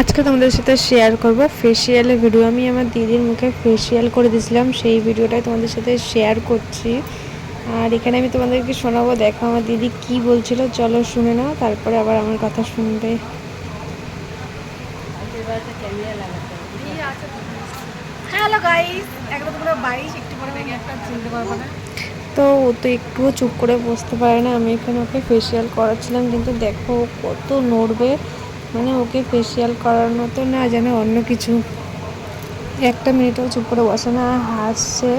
আজকে তোমাদের সাথে শেয়ার করব। ফেসিয়ালের ভিডিও আমি আমার দিদির মুখে ফেসিয়াল করে দিয়েছিলাম। সেই ভিডিওটাই তোমাদের সাথে শেয়ার করছি। আর এখানে আমি তোমাদেরকে শোনাবো দেখো আমার দিদি কি বলছিল। চলো শুনে নাও তারপরে আবার আমার কথা শুনবে। হ্যালো গাইস এখন তোমরা বাইশ একটু পরে একটা চিনতে পারব না। তো ও তো একটুও চুপ করে বসতে পারে না। আমি এখানে ওকে ফেসিয়াল করাচ্ছিলাম কিন্তু দেখো কত নড়বে। মানে ওকে ফেসিয়াল করানো তো না জানে অন্য কিছু। একটা মিনিটও চুপ করে বসে না, হাসছে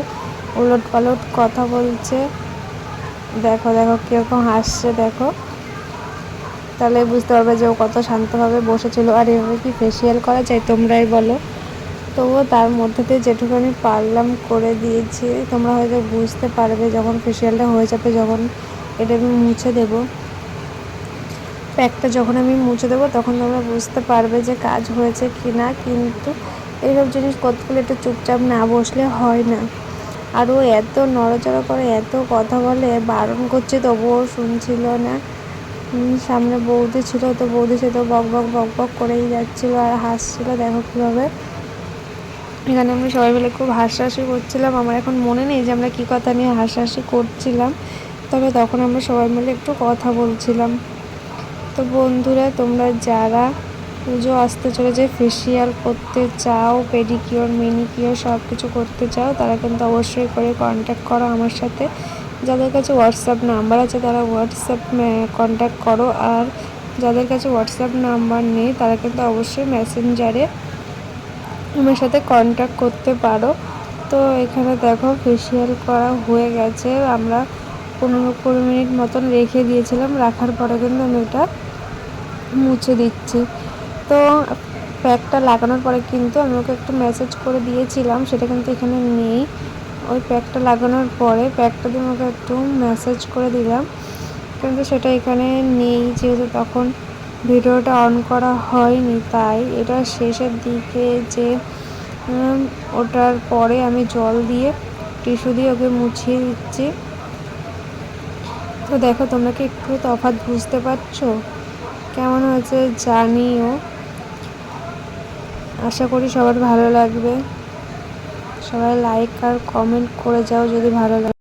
উলট পালট কথা বলছে। দেখো দেখো, কীরকম হাসছে, দেখো। তাহলে বুঝতে পারবে যে ও কত শান্তভাবে বসেছিল। আর এভাবে কি ফেসিয়াল করা যায়, তোমরাই বলো। তবুও তার মধ্যে দিয়ে যেটুকুনি পারলাম করে দিয়েছি, তোমরা হয়তো বুঝতে পারবে যখন ফেসিয়ালটা হয়ে যাবে, যখন এটা আমি মুছে দেবো। প্যাকটা যখন আমি মুছে দেবো, তখন তোমরা বুঝতে পারবে যে কাজ হয়েছে কি না কিন্তু এইসব জিনিস করতে গেলে একটু চুপচাপ না বসলে হয় না। আর ও এত নড়াচড়া করে, এত কথা বলে, বারণ করছে, তবুও শুনছিল না। সামনে বৌদি ছিল, তো বৌদি সে তো বক বক বক বক করেই যাচ্ছিল আর হাসছিল, দেখো কীভাবে। এখানে আমরা সবাই মিলে খুব হাসাহাসি করছিলাম। আমার এখন মনে নেই যে আমরা কী কথা নিয়ে হাসাহাসি করছিলাম। তবে তখন আমরা সবাই মিলে একটু কথা বলছিলাম। তো বন্ধুরা, তোমরা যারা পুজো আসতে চলেছে ফেসিয়াল করতে চাও পেডিকিওর মেনিকিওর সব কিছু করতে চাও, তারা কিন্তু অবশ্যই করে কন্ট্যাক্ট করো আমার সাথে। যাদের কাছে হোয়াটসঅ্যাপ নাম্বার আছে, তারা হোয়াটসঅ্যাপ কন্ট্যাক্ট করো। আর যাদের কাছে হোয়াটসঅ্যাপ নাম্বার নেই, তারা কিন্তু অবশ্যই মেসেঞ্জারে আমার সাথে কন্ট্যাক্ট করতে পারো। তো এখানে দেখো ফেসিয়াল করা হয়ে গেছে। আমরা পনেরো কুড়ি মিনিট মতন রেখে দিয়েছিলাম, রাখার পরে কিন্তু আমি এটা মুছে দিচ্ছি। তো প্যাকটা লাগানোর পরে কিন্তু আমি ওকে একটু মেসেজ করে দিয়েছিলাম, সেটা কিন্তু এখানে নেই। ওই প্যাকটা লাগানোর পরে প্যাকটা দিয়ে আমাকে একটু মেসেজ করে দিলাম, কিন্তু সেটা এখানে নেই, যেহেতু তখন ভিডিওটা অন করা হয়নি, তাই এটা শেষের দিকে যে ওটার পরে আমি জল দিয়ে টিস্যু দিয়ে ওকে মুছিয়ে দিচ্ছি। তো দেখো, তোমরা কি একটু তফাৎ বুঝতে পারছ? কেমন হয়েছে জানিও। আশা করি সবার ভালো লাগবে। সবাই লাইক আর কমেন্ট করে যাও যদি ভালো লাগে।